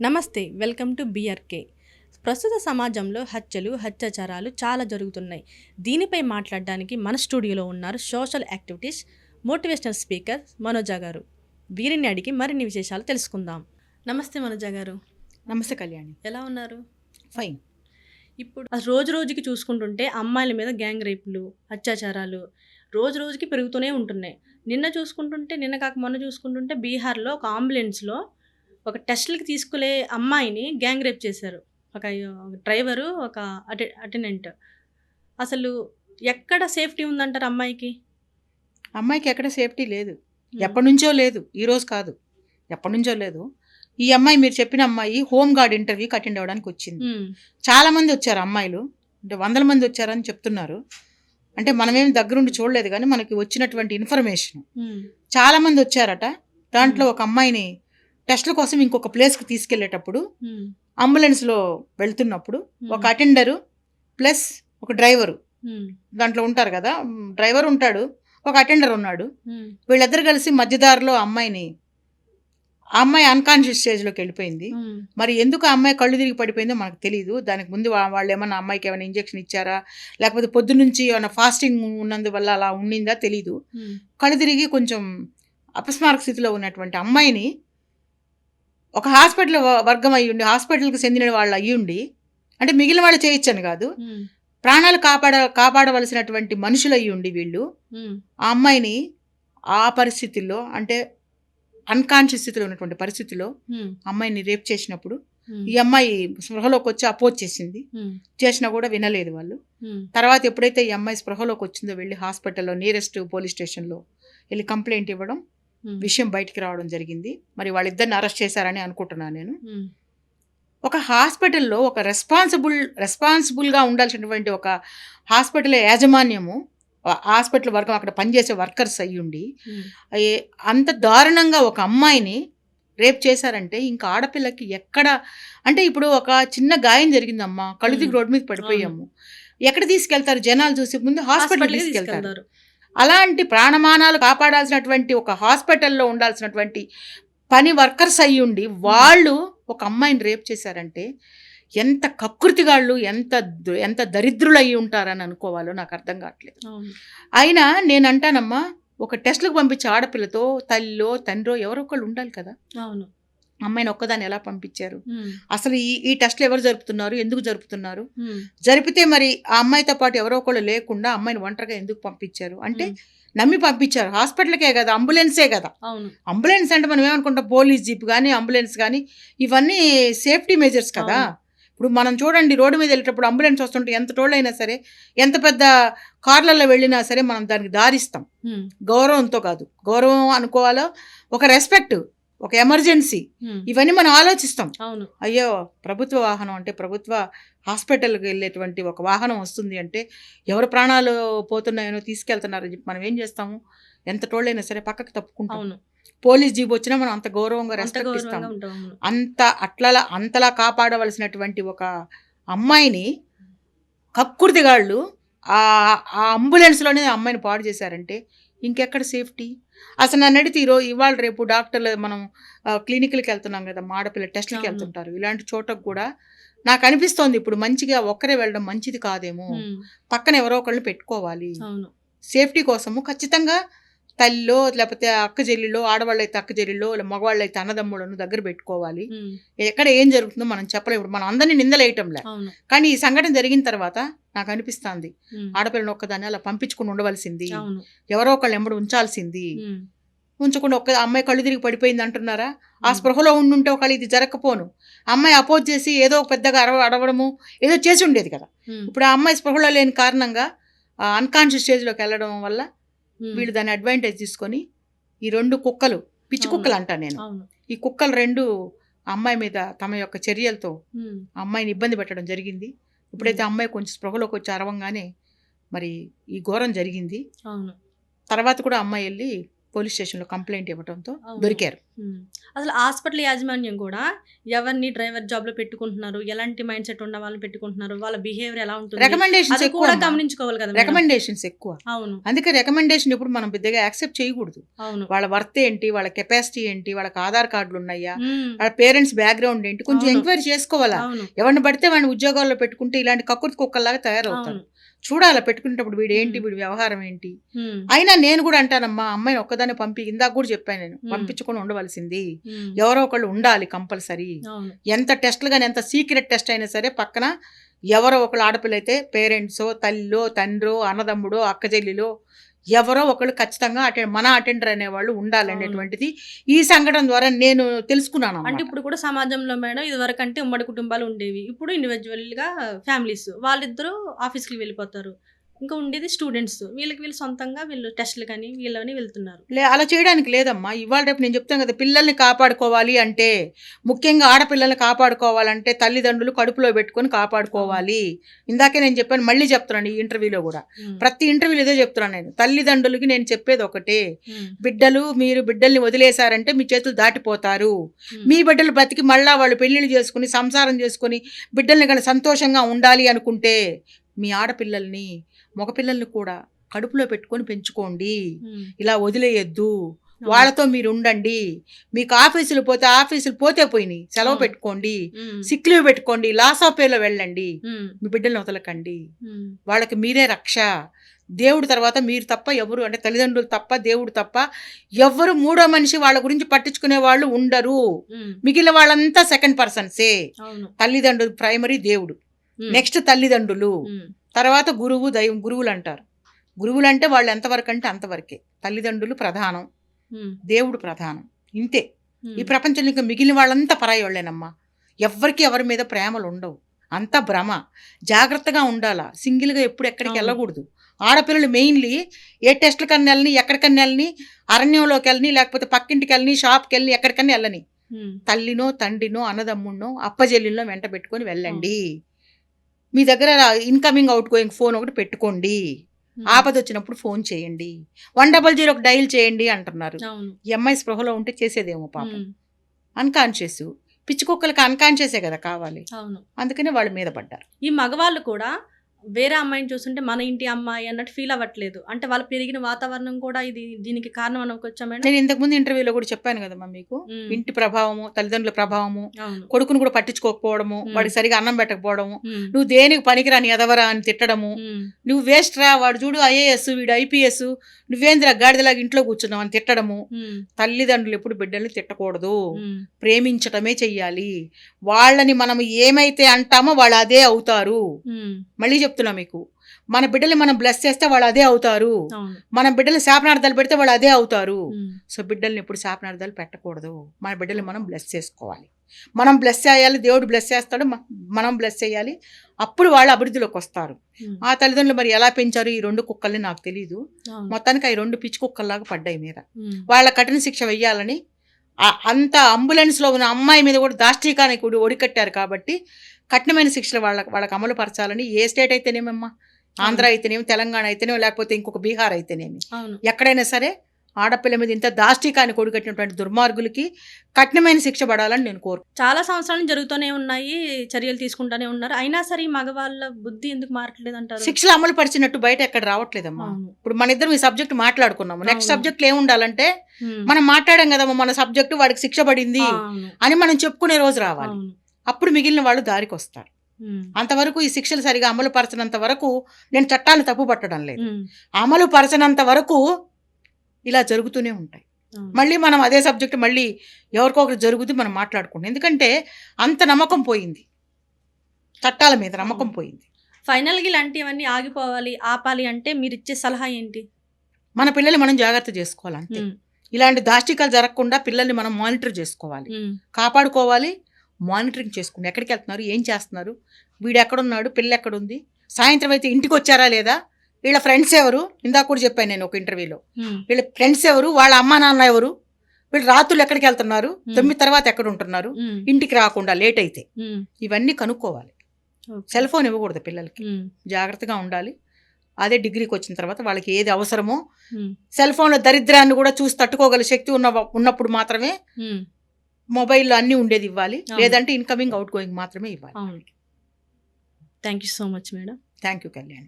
నమస్తే welcome to BRK. ప్రస్తుత సమాజంలో హత్యలు అత్యాచారాలు చాలా జరుగుతున్నాయి. దీనిపై మాట్లాడడానికి మన స్టూడియోలో ఉన్నారు social activities motivational speaker Manoja గారు. వీరిని అడిగి మరిన్ని విశేషాలు తెలుసుకుందాం. నమస్తే మనోజ గారు. నమస్తే కళ్యాణి. ఎలా ఉన్నారు? ఫైన్. ఇప్పుడు రోజు రోజుకి చూసుకుంటుంటే అమ్మాయిల మీద గ్యాంగ్ రేపులు అత్యాచారాలు రోజు రోజుకి పెరుగుతూనే ఉంటున్నాయి. నిన్న చూసుకుంటుంటే నిన్న కాక మొన్న చూసుకుంటుంటే బీహార్లో ఒక అంబులెన్స్లో ఒక టెస్ట్లకి తీసుకునే అమ్మాయిని గ్యాంగ్ రేప్ చేశారు. ఒక డ్రైవరు ఒక అటె అటెండెంట్. అసలు ఎక్కడ సేఫ్టీ ఉందంటారు అమ్మాయికి? అమ్మాయికి ఎక్కడ సేఫ్టీ లేదు. ఎప్పటి నుంచో లేదు. ఈ రోజు కాదు. ఎప్పటి నుంచో లేదు. ఈ అమ్మాయి మీరు చెప్పిన అమ్మాయి హోమ్ గార్డ్ ఇంటర్వ్యూకి అటెండ్ అవ్వడానికి వచ్చింది. చాలా మంది వచ్చారు అమ్మాయిలు. అంటే వందల మంది వచ్చారని చెప్తున్నారు. అంటే మనమేం దగ్గరుండి చూడలేదు కానీ మనకి వచ్చినటువంటి ఇన్ఫర్మేషన్. చాలా మంది వచ్చారట. దాంట్లో ఒక అమ్మాయిని టెస్ట్ల కోసం ఇంకొక ప్లేస్కి తీసుకెళ్ళేటప్పుడు అంబులెన్స్లో వెళ్తున్నప్పుడు ఒక అటెండరు ప్లస్ ఒక డ్రైవరు. దాంట్లో ఉంటారు కదా డ్రైవర్ ఉంటాడు ఒక అటెండర్ ఉన్నాడు. వీళ్ళిద్దరు కలిసి మధ్యదారిలో అమ్మాయిని ఆ అమ్మాయి అన్కాన్షియస్ స్టేజ్లోకి వెళ్ళిపోయింది. మరి ఎందుకు ఆ అమ్మాయి కళ్ళు తిరిగి పడిపోయిందో మనకు తెలియదు దానికి ముందు వాళ్ళు ఏమన్నా అమ్మాయికి ఏమైనా ఇంజెక్షన్ ఇచ్చారా? లేకపోతే పొద్దున్నుంచి ఏమైనా ఫాస్టింగ్ ఉన్నందువల్ల అలా ఉండిందా తెలీదు. ఉమ్, కళ్ళు తిరిగి కొంచెం అపస్మారక స్థితిలో ఉన్నటువంటి అమ్మాయిని ఒక హాస్పిటల్ వర్గం అయ్యి ఉండి హాస్పిటల్కి చెందిన వాళ్ళు అయ్యి ఉండి అంటే మిగిలిన వాళ్ళు చేయొచ్చని కాదు ప్రాణాలు కాపాడ కాపాడవలసినటువంటి మనుషులు అయ్యి ఉండి వీళ్ళు ఆ అమ్మాయిని ఆ పరిస్థితుల్లో అంటే అన్కాన్షియస్ స్థితిలో ఉన్నటువంటి పరిస్థితిలో అమ్మాయిని రేప్ చేసినప్పుడు ఈ అమ్మాయి స్పృహలోకి వచ్చి అపోజ్ చేసింది. చేసినా కూడా వినలేదు వాళ్ళు. తర్వాత ఎప్పుడైతే ఈ అమ్మాయి స్పృహలోకి వచ్చిందో వెళ్ళి హాస్పిటల్లో నియరెస్ట్ పోలీస్ స్టేషన్లో వెళ్ళి కంప్లైంట్ ఇవ్వడం విషయం బయటికి రావడం జరిగింది. మరి వాళ్ళిద్దరిని అరెస్ట్ చేశారని అనుకుంటున్నాను నేను. ఒక హాస్పిటల్లో ఒక రెస్పాన్సిబుల్ రెస్పాన్సిబుల్గా ఉండాల్సినటువంటి ఒక హాస్పిటల్ యాజమాన్యము హాస్పిటల్ వర్గం అక్కడ పనిచేసే వర్కర్స్ అయ్యుండి అంత దారుణంగా ఒక అమ్మాయిని రేప్ చేశారంటే ఇంకా ఆడపిల్లకి ఎక్కడ అంటే ఇప్పుడు ఒక చిన్న గాయం జరిగిందమ్మా కళ్ళు మ్మ్. రోడ్డు మీద పడిపోయాము. ఎక్కడ తీసుకెళ్తారు జనాలు చూసి? ముందు హాస్పిటల్ తీసుకెళ్తారు. అలాంటి ప్రాణమానాలు కాపాడాల్సినటువంటి ఒక హాస్పిటల్లో ఉండాల్సినటువంటి పని వర్కర్స్ అయ్యుండి వాళ్ళు ఒక అమ్మాయిని రేప్ చేశారంటే ఎంత కకృతిగాళ్ళు ఎంత ఎంత దరిద్రులు అయ్యి ఉంటారని అనుకోవాలో నాకు అర్థం కావట్లేదు. అయినా నేను అంటానమ్మా ఒక టెస్ట్లకు పంపించే ఆడపిల్లతో తల్లిలో తండ్రో ఎవరో ఒకళ్ళు ఉండాలి కదా. అవును. అమ్మాయిని ఒక్కదాన్ని ఎలా పంపించారు? అసలు ఈ ఈ టెస్ట్లు ఎవరు జరుపుతున్నారు? ఎందుకు జరుపుతున్నారు? జరిపితే మరి ఆ అమ్మాయితో పాటు ఎవరో ఒకళ్ళు లేకుండా అమ్మాయిని ఒంటరిగా ఎందుకు పంపించారు? అంటే నమ్మి పంపించారు. హాస్పిటల్కే కదా అంబులెన్సే కదా. అంబులెన్స్ అంటే మనం ఏమనుకుంటాం? పోలీస్ జీప్ కానీ అంబులెన్స్ కానీ ఇవన్నీ సేఫ్టీ మెజర్స్ కదా. ఇప్పుడు మనం చూడండి రోడ్డు మీద వెళ్ళేటప్పుడు అంబులెన్స్ వస్తుంటే ఎంత టోళ్ళు అయినా సరే ఎంత పెద్ద కార్లలో వెళ్ళినా సరే మనం దానికి దారిస్తాం. గౌరవంతో కాదు. గౌరవం అనుకోవాలో ఒక రెస్పెక్ట్. ఒక ఎమర్జెన్సీ. ఇవన్నీ మనం ఆలోచిస్తాం. అవును. అయ్యో ప్రభుత్వ వాహనం అంటే ప్రభుత్వ హాస్పిటల్కి వెళ్ళేటువంటి ఒక వాహనం వస్తుంది అంటే ఎవరు ప్రాణాలు పోతున్నాయనో తీసుకెళ్తున్నారని చెప్పి మనం ఏం చేస్తాము? ఎంత టోళ్ళైనా సరే పక్కకు తప్పుకుంటాం. అవును. పోలీస్ జీప్ వచ్చినా మనం అంత గౌరవంగా రెస్పెక్ట్ ఇస్తాం. అంత అట్లా అంతలా కాపాడవలసినటువంటి ఒక అమ్మాయిని కక్కుర్తిగాళ్ళు ఆ ఆ అంబులెన్స్లోనే అమ్మాయిని పాడు చేశారంటే ఇంకెక్కడ సేఫ్టీ? అసలు నన్ను అడిగితే ఈరోజు ఇవాళ రేపు డాక్టర్లు మనం క్లినిక్లకి వెళ్తున్నాం కదా మాడపిల్ల టెస్ట్లకి. వెళ్తుంటారు. ఇలాంటి చోటకు కూడా నాకు అనిపిస్తోంది ఇప్పుడు మంచిగా ఒక్కరే వెళ్ళడం మంచిది కాదేమో. పక్కన ఎవరో ఒకళ్ళు పెట్టుకోవాలి. సేఫ్టీ కోసము ఖచ్చితంగా తల్లిలో లేకపోతే అక్క చెల్లిలో ఆడవాళ్ళు అయితే అక్క చెల్లిలో మగవాళ్ళు అయితే అన్నదమ్ములను దగ్గర పెట్టుకోవాలి. ఎక్కడ ఏం జరుగుతుందో మనం చెప్పలేము ఇప్పుడు మనం అందరినీ నిందలేయటంలే. కానీ ఈ సంఘటన జరిగిన తర్వాత నాకు అనిపిస్తుంది. ఆడపిల్లని ఒక్కదాన్ని అలా పంపించుకుని ఉండవలసింది. ఎవరో ఒకళ్ళు ఎంబడి ఉంచాల్సింది. ఉంచకుండా ఒక్క అమ్మాయి కళ్ళు తిరిగి పడిపోయింది అంటున్నారా? ఆ స్పృహలో ఉండుంటే ఒకళ్ళు ఇది జరగకపోను. అమ్మాయి అపోజ్ చేసి ఏదో ఒక పెద్దగా అరవ అడవడము ఏదో చేసి ఉండేది కదా. ఇప్పుడు ఆ అమ్మాయి స్పృహలో లేని కారణంగా అన్కాన్షియస్ స్టేజ్లోకి వెళ్ళడం వల్ల వీళ్ళు దాన్ని అడ్వాంటేజ్ తీసుకొని ఈ రెండు కుక్కలు పిచ్చి. కుక్కలు అంటా నేను. ఈ కుక్కలు రెండు అమ్మాయి మీద తమ యొక్క చర్యలతో అమ్మాయిని ఇబ్బంది పెట్టడం జరిగింది. ఇప్పుడైతే అమ్మాయి కొంచెం స్పృహలోకి వచ్చి అరవంగానే మరి ఈ ఘోరం జరిగింది. తర్వాత కూడా అమ్మాయి వెళ్ళి పోలీస్ స్టేషన్లో కంప్లైంట్ ఇవ్వడంతో. దొరికారు. అసలు హాస్పిటల్ యాజమాన్యం కూడా ఎవరిని డ్రైవర్ జాబ్లో పెట్టుకుంటున్నారు ఎలాంటి మైండ్ సెట్ ఉన్న వాళ్ళని పెట్టుకుంటున్నారు వాళ్ళ బిహేవియర్ ఎలా ఉంటుంది రికమెండేషన్స్ ఎక్కువ. గమనించుకోవాలి కదా మేడం. రికమెండేషన్స్ ఎక్కువ అవును అందుకే రికమెండేషన్ ఇప్పుడు మనం పెద్దగా యాక్సెప్ట్ చేయకూడదు అవును వాళ్ళ వర్త్ ఏంటి వాళ్ళ కెపాసిటీ ఏంటి వాళ్ళకి ఆధార్ కార్డులు ఉన్నాయా. వాళ్ళ పేరెంట్స్ బ్యాక్గ్రౌండ్ ఏంటి కొంచెం. ఎంక్వైరీ చేసుకోవాలా ఎవరిని పడితే వాడిని ఉద్యోగాల్లో పెట్టుకుంటే ఇలాంటి కక్కుర్తి కుక్కల్లాగా తయారవుతారు చూడాలా పెట్టుకునేటప్పుడు వీడు ఏంటి. వీడి వ్యవహారం ఏంటి. అయినా నేను కూడా అంటానమ్మా అమ్మాయిని ఒక్కదాన్ని పంపి ఇందాక కూడా చెప్పాను నేను. పంపించుకొని ఉండవలసింది. ఎవరో ఒకళ్ళు ఉండాలి కంపల్సరీ ఎంత టెస్ట్లు కానీ ఎంత సీక్రెట్ టెస్ట్ అయినా సరే పక్కన ఎవరో ఒకళ్ళు ఆడపిల్ల అయితే పేరెంట్సో తల్లిలో తండ్రో అన్నదమ్ముడో అక్క చెల్లిలో ఎవరో ఒకళ్ళు ఖచ్చితంగా అటెండ్ మన అటెండర్ అనేవాళ్ళు ఉండాలి అవును. అనేటువంటిది ఈ సంఘటన ద్వారా నేను తెలుసుకున్నాను అంటే. ఇప్పుడు కూడా సమాజంలో మేడం ఇది వరకు అంటే ఉమ్మడి కుటుంబాలు ఉండేవి ఇప్పుడు ఇండివిజువల్గా ఫ్యామిలీస్ వాళ్ళిద్దరూ ఆఫీస్కి వెళ్ళిపోతారు ఇంకా ఉండేది స్టూడెంట్స్ వీళ్ళకి వీళ్ళు సొంతంగా వీళ్ళు టెస్ట్లు కానీ వీళ్ళని వెళ్తున్నారు. లే అలా చేయడానికి లేదమ్మా. ఇవాళ రేపు నేను చెప్తాను కదా పిల్లల్ని కాపాడుకోవాలి అంటే ముఖ్యంగా ఆడపిల్లల్ని కాపాడుకోవాలంటే తల్లిదండ్రులు కడుపులో పెట్టుకొని కాపాడుకోవాలి. ఇందాకే నేను చెప్పాను మళ్ళీ చెప్తున్నాను ఈ ఇంటర్వ్యూలో కూడా. ప్రతి ఇంటర్వ్యూలో ఇదే చెప్తున్నాను నేను. తల్లిదండ్రులకి నేను చెప్పేది ఒకటే. బిడ్డలు మీరు బిడ్డల్ని వదిలేశారంటే మీ చేతులు దాటిపోతారు. మీ బిడ్డలు బతికి మళ్ళా వాళ్ళు పెళ్ళిళ్ళు చేసుకుని సంసారం చేసుకుని బిడ్డల్ని కానీ సంతోషంగా ఉండాలి అనుకుంటే మీ ఆడపిల్లల్ని మగపిల్లల్ని కూడా కడుపులో పెట్టుకొని పెంచుకోండి. ఇలా వదిలేయద్దు వాళ్ళతో మీరు ఉండండి మీకు ఆఫీసులు పోతే ఆఫీసులు పోతే పోయినాయి సెలవు. పెట్టుకోండి ఉమ్. సిక్ లీవ్ పెట్టుకోండి లాస్ ఆఫ్ పేలో వెళ్ళండి. మీ బిడ్డల్ని వదలకండి. వాళ్ళకి మీరే రక్ష దేవుడు తర్వాత మీరు తప్ప ఎవరు అంటే తల్లిదండ్రులు తప్ప దేవుడు తప్ప ఎవ్వరు మూడో మనిషి వాళ్ళ గురించి పట్టించుకునే వాళ్ళు ఉండరు. మిగిలిన వాళ్ళంతా సెకండ్ పర్సన్సే తల్లిదండ్రులు ప్రైమరీ దేవుడు. నెక్స్ట్ తల్లిదండ్రులు. తర్వాత గురువు దైవం గురువులు అంటారు గురువులు అంటే వాళ్ళు ఎంతవరకు అంటే అంతవరకే. తల్లిదండ్రులు ప్రధానం. దేవుడు ప్రధానం. ఇంతే. ఈ ప్రపంచంలో ఇంకా మిగిలిన వాళ్ళంతా పరాయి వాళ్ళేనమ్మా. ఎవ్వరికి ఎవరి మీద ప్రేమలు ఉండవు. అంతా భ్రమ. జాగ్రత్తగా ఉండాలా. సింగిల్గా ఎప్పుడు ఎక్కడికి. వెళ్ళకూడదు. ఆడపిల్లలు మెయిన్లీ ఏ టెస్ట్ల కన్నా వెళ్ళని ఎక్కడికన్నా వెళ్ళని అరణ్యంలోకి వెళ్ళని లేకపోతే పక్కింటికి వెళ్ళని షాప్కి వెళ్ళని. ఎక్కడికన్నా వెళ్ళని. తల్లినో తండ్రినో అన్నదమ్ముడినో అప్పజెల్లినో వెంట పెట్టుకొని వెళ్ళండి. మీ దగ్గర ఇన్కమింగ్ అవుట్ గోయింగ్ ఫోన్ ఒకటి పెట్టుకోండి. ఉమ్. ఆపద వచ్చినప్పుడు ఫోన్ చేయండి వన్ డబల్ జీరోకి డైల్ చేయండి అంటున్నారు. ఈ అమ్మాయి స్పృహలో ఉంటే చేసేదేమో పాపం. అన్కాన్షియస్ పిచ్చి కుక్కలకి అన్కాన్షియసే కదా కావాలి. అందుకనే వాళ్ళ మీద పడ్డారు. ఈ మగవాళ్ళు కూడా వేరే అమ్మాయిని చూస్తుంటే మన ఇంటి అమ్మాయి అన్నట్టు ఫీల్ అవ్వట్లేదు అంటే వాళ్ళు పెరిగిన వాతావరణం కూడా ఇది దీనికి కారణం అనుకోవచ్చా మేడం నేను ఇంతకు ముందు ఇంటర్వ్యూలో కూడా చెప్పాను కదమ్మా మీకు. ఇంటి ప్రభావము తల్లిదండ్రుల ప్రభావము కొడుకును కూడా పట్టించుకోకపోవడము. వాడికి సరిగా అన్నం పెట్టకపోవడము. నువ్వు దేనికి పనికిరాని ఎదవరా అని తిట్టడము. నువ్వు వేస్ట్ రా వాడు చూడు ఐఏఎస్ వీడు ఐపీఎస్ నువ్వేంద్ర గాడిదలాగా ఇంట్లో కూర్చున్నావు అని తిట్టడము. తల్లిదండ్రులు ఎప్పుడు బిడ్డల్ని తిట్టకూడదు. ప్రేమించటమే చెయ్యాలి వాళ్ళని మనం ఏమైతే అంటామో వాళ్ళు అదే అవుతారు. మళ్ళీ చెప్తున్నా మీకు. మన బిడ్డల్ని మనం బ్లెస్ చేస్తే వాళ్ళు అదే అవుతారు. మన బిడ్డలు శాపనార్థాలు పెడితే వాళ్ళు అదే అవుతారు. సో బిడ్డల్ని ఎప్పుడు శాపనార్థాలు పెట్టకూడదు. మన బిడ్డల్ని మనం బ్లెస్ చేసుకోవాలి. మనం బ్లెస్ చేయాలి దేవుడు బ్లెస్ చేస్తాడు మనం బ్లెస్ చేయాలి. అప్పుడు వాళ్ళు అభివృద్ధిలోకి వస్తారు. ఆ తల్లిదండ్రులు మరి ఎలా పెంచారు ఈ రెండు కుక్కల్ని నాకు తెలియదు. మొత్తానికి అవి రెండు పిచ్చి కుక్కల్లాగా పడ్డాయి మీద. వాళ్ళ కఠిన శిక్ష వెయ్యాలని ఆ- అంత అంబులెన్స్లో ఉన్న అమ్మాయి మీద కూడా దాష్టీకానికి ఒడికట్టారు కాబట్టి కఠినమైన శిక్షలు వాళ్ళకి వాళ్ళకి అమలు పరచాలని ఏ స్టేట్ అయితేనేమమ్మా? ఆంధ్ర అయితేనేమి తెలంగాణ అయితేనేమి లేకపోతే ఇంకొక బీహార్ అయితేనేమి? ఎక్కడైనా సరే ఆడపిల్ల మీద ఇంత దాష్టీకాన్ని కొడుకట్టినటువంటి దుర్మార్గులకి కఠినమైన శిక్ష పడాలని నేను కోరు చాలా సంవత్సరాలు జరుగుతూనే ఉన్నాయి చర్యలు తీసుకుంటూనే ఉన్నారు. అయినా సరే ఈ మగవాళ్ళ బుద్ధి ఎందుకు మారట్లేదు అంటారు శిక్షలు అమలు పరిచినట్టు బయట ఎక్కడ రావట్లేదమ్మా. ఇప్పుడు మన ఇద్దరం ఈ సబ్జెక్ట్ మాట్లాడుకున్నాము. నెక్స్ట్. సబ్జెక్ట్ ఏం ఉండాలంటే ఉమ్. మనం మాట్లాడాం కదమ్మా మన సబ్జెక్ట్ వాడికి శిక్ష పడింది అని మనం చెప్పుకునే రోజు రావాలి. అప్పుడు మిగిలిన వాళ్ళు దారికి వస్తారు. అంతవరకు ఈ శిక్షలు సరిగా అమలు పరచనంత వరకు నేను చట్టాన్ని తప్పు పట్టడం లేదు. అమలు పరచనంత వరకు ఇలా జరుగుతూనే ఉంటాయి. మళ్ళీ మనం అదే సబ్జెక్ట్ మళ్ళీ ఎవరికో ఒకరు జరుగుతుంది మనం మాట్లాడుకుంటాం ఎందుకంటే అంత నమ్మకం పోయింది చట్టాల మీద నమ్మకం పోయింది ఫైనల్గా ఇలాంటివన్నీ ఆగిపోవాలి ఆపాలి అంటే మీరు ఇచ్చే సలహా ఏంటి మన పిల్లల్ని మనం జాగ్రత్త చేసుకోవాలి అంతే. ఇలాంటి దాష్టికాలు జరగకుండా పిల్లల్ని మనం మానిటర్ చేసుకోవాలి. కాపాడుకోవాలి మానిటరింగ్ చేసుకుని ఎక్కడికి వెళ్తున్నారు? ఏం చేస్తున్నారు? వీడు ఎక్కడున్నాడు? పిల్ల ఎక్కడుంది? సాయంత్రం అయితే ఇంటికి వచ్చారా లేదా? వీళ్ళ ఫ్రెండ్స్ ఎవరు? ఇందాక కూడా చెప్పాను నేను ఒక ఇంటర్వ్యూలో. వీళ్ళ ఫ్రెండ్స్ ఎవరు? వాళ్ళ అమ్మా నాన్న ఎవరు? వీళ్ళు రాత్రులు ఎక్కడికి వెళ్తున్నారు. తొమ్మిది తర్వాత ఎక్కడ ఉంటున్నారు. ఇంటికి రాకుండా లేట్ అయితే. ఇవన్నీ కనుక్కోవాలి. సెల్ ఫోన్ ఇవ్వకూడదు పిల్లలకి. జాగ్రత్తగా ఉండాలి. అదే డిగ్రీకి వచ్చిన తర్వాత వాళ్ళకి ఏది అవసరమో సెల్ ఫోన్ల దరిద్రాన్ని కూడా చూసి తట్టుకోగల శక్తి ఉన్న ఉన్నప్పుడు మాత్రమే మొబైల్లో అన్నీ ఉండేది ఇవ్వాలి. లేదంటే ఇన్కమింగ్ అవుట్ గోయింగ్ మాత్రమే ఇవ్వాలి. Thank you so much madam thank you Kalyan